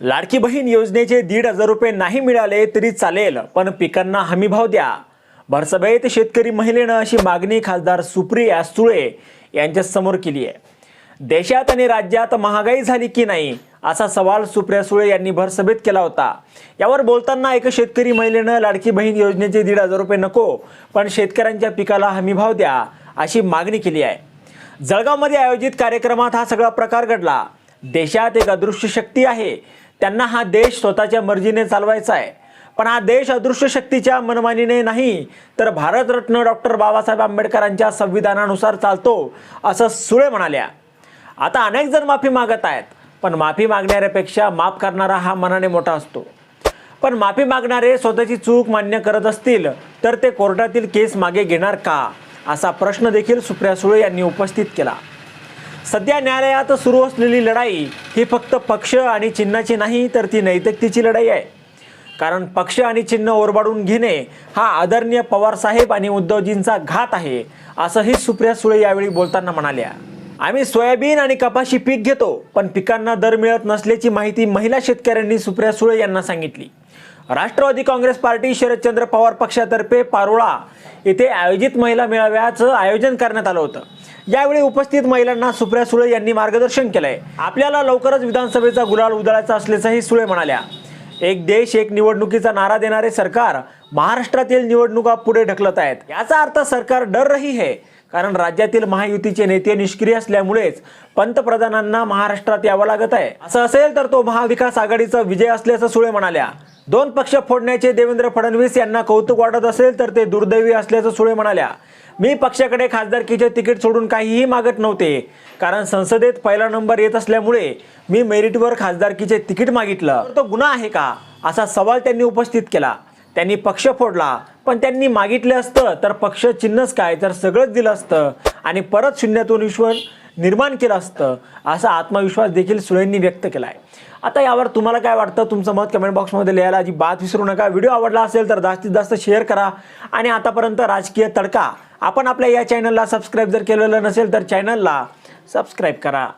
लाडकी बहीण योजनेचे दीड हजार रुपये नाही मिळाले तरी चालेल पण पिकांना हमीभाव द्या. भरसभेत शेतकरी महिलेनं अशी मागणी खासदार सुप्रिया सुळे यांच्या समोर केली आहे. देशात आणि राज्यात महागाई झाली की नाही असा सवाल सुप्रिया सुळे यांनी भरसभेत केला होता. यावर बोलताना एका शेतकरी महिलेनं लाडकी बहीण योजनेचे दीड हजार रुपये नको पण शेतकऱ्यांच्या पिकाला हमीभाव द्या अशी मागणी केली आहे. जळगावमध्ये आयोजित कार्यक्रमात हा सगळा प्रकार घडला. देशात एक अदृश्य शक्ती आहे. त्यांना हा देश स्वतःच्या मर्जीने चालवायचा आहे. पण हा देश अदृश्य शक्तीच्या मनमानीने नाही तर भारतरत्न डॉक्टर बाबासाहेब आंबेडकरांच्या संविधानानुसार चालतो असं सुळे म्हणाल्या. आता अनेक जण माफी मागत आहेत पण माफी मागणाऱ्यापेक्षा माफ करणारा हा मनाने मोठा असतो. पण माफी मागणारे स्वतःची चूक मान्य करत असतील तर ते कोर्टातील केस मागे घेणार का असा प्रश्न देखील सुप्रिया सुळे यांनी उपस्थित केला. सध्या न्यायालयात सुरू असलेली लढाई ही फक्त पक्ष आणि चिन्हाची नाही तर ती नैतिकतेची लढाई आहे. कारण पक्ष आणि चिन्ह ओरबाडून घेणे हा आदरणीय पवारसाहेब आणि उद्धवजींचा घात आहे असंही सुप्रिया सुळे यावेळी बोलताना म्हणाल्या. आम्ही सोयाबीन आणि कपाशी पीक घेतो पण पिकांना दर मिळत नसल्याची माहिती महिला शेतकऱ्यांनी सुप्रिया सुळे यांना सांगितली. राष्ट्रवादी काँग्रेस पार्टी शरदचंद्र पवार पक्षातर्फे पारोळा येथे आयोजित महिला मेळाव्याचं आयोजन करण्यात आलं होतं. यावेळी उपस्थित महिलांना सुप्रिया सुळे यांनी मार्गदर्शन केलंय. आपल्याला लवकरच विधानसभेचा गुलाल उधळायचा असल्याचंही सुळे म्हणाल्या. एक देश एक निवडणुकीचा नारा देणारे सरकार महाराष्ट्रातील निवडणुका पुढे ढकलत आहेत. याचा अर्थ सरकार डर रही है कारण राज्यातील महायुतीचे नेते निष्क्रिय असल्यामुळेच पंतप्रधानांना महाराष्ट्रात यावं लागत आहे. असं असेल तर तो महाविकास आघाडीचा विजय असल्याचं सुळे म्हणाल्या. दोन पक्ष फोडण्याचे देवेंद्र फडणवीस यांना कौतुक वाटत असेल तर ते दुर्दैवी असल्याचं सुळे म्हणाल्या. मी पक्षाकडे खासदारकीचे तिकीट सोडून काहीही मागत नव्हते. कारण संसदेत पहिला नंबर येत असल्यामुळे मी मेरिटवर खासदारकीचे तिकीट मागितलं. तो गुन्हा आहे का? असा सवाल त्यांनी उपस्थित केला. त्यांनी पक्ष फोडला पण त्यांनी मागितलं असतं तर पक्ष चिन्हच काय? तर सगळंच दिलं असतं. आणि परत शून्यातून ईश्वर निर्माण केलं असतं असा आत्मविश्वास देखील सुळेंनी व्यक्त केला आहे आता यावर तुम्हाला काय वाटतं? तुमचं मत कमेंट बॉक्समध्ये लिहायला अजिबात विसरू नका. व्हिडिओ आवडला असेल तर जास्तीत जास्त शेअर करा. आणि आतापर्यंत राजकीय तडका. आपण आपल्या या चॅनलला सबस्क्राईब जर केलेलं नसेल तर चॅनलला सबस्क्राईब करा.